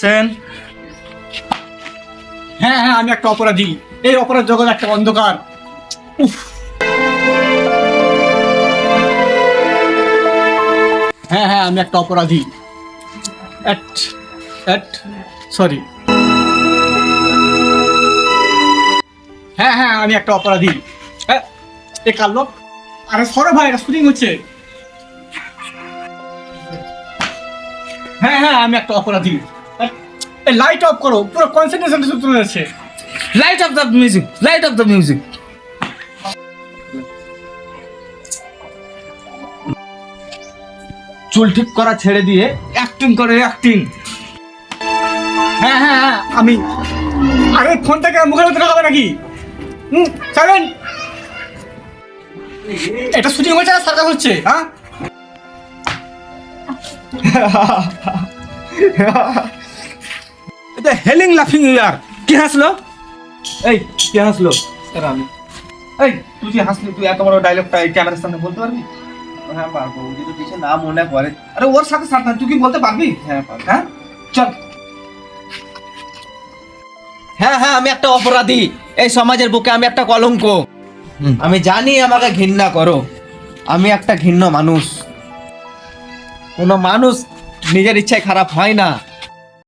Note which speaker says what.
Speaker 1: Action
Speaker 2: হ্যাঁ হ্যাঁ আমি একটা অপরাধী। এই অপরাধ জগৎ একটা অন্ধকার। উফ। হ্যাঁ হ্যাঁ আমি একটা অপরাধী। At sorry. হ্যাঁ হ্যাঁ আমি একটা অপরাধী। হ্যাঁ এ কার লোক? আরে, সরে ভাই, এটা শুটিং হচ্ছে। হ্যাঁ হ্যাঁ আমি একটা অপরাধী। লাইট অফ করো পুরো কনসেন্ট্রেশন চলে যাচ্ছে।
Speaker 1: Light off the music light off the music চুল ঠিক করা ছেড়ে দিয়ে অ্যাক্টিং করে অ্যাক্টিং
Speaker 2: হ্যাঁ হ্যাঁ হ্যাঁ আমি আরে ফোনটাকে মুখের ভিতরে হবে নাকি? হুম সাইলেন এটা শুটিং হচ্ছে না সার্কাস হচ্ছে হ্যাঁ?
Speaker 1: এটা হেলিং লাফিং ইয়ার। কে হাসলো? এই কে হাসলো? আমি এই তুই যে হাসলি তুই এত বড় ডায়লগটা এই ক্যামেরার সামনে বলতে পারবি?
Speaker 3: হ্যাঁ পারব। ও যদি কিছু না মনে করে
Speaker 1: আরে ওর সাথে সাথে তুই কি বলতে পারবি?
Speaker 3: হ্যাঁ পারব।
Speaker 1: হ্যাঁ? চল।
Speaker 3: হ্যাঁ হ্যাঁ আমি একটা অপরাধী। এই সমাজের বুকে আমি একটা কলঙ্ক। আমি জানি আমাকে ঘৃণা করো। আমি একটা ঘৃণ্য মানুষ। কোনো মানুষ নিজের ইচ্ছায় খারাপ হয় না।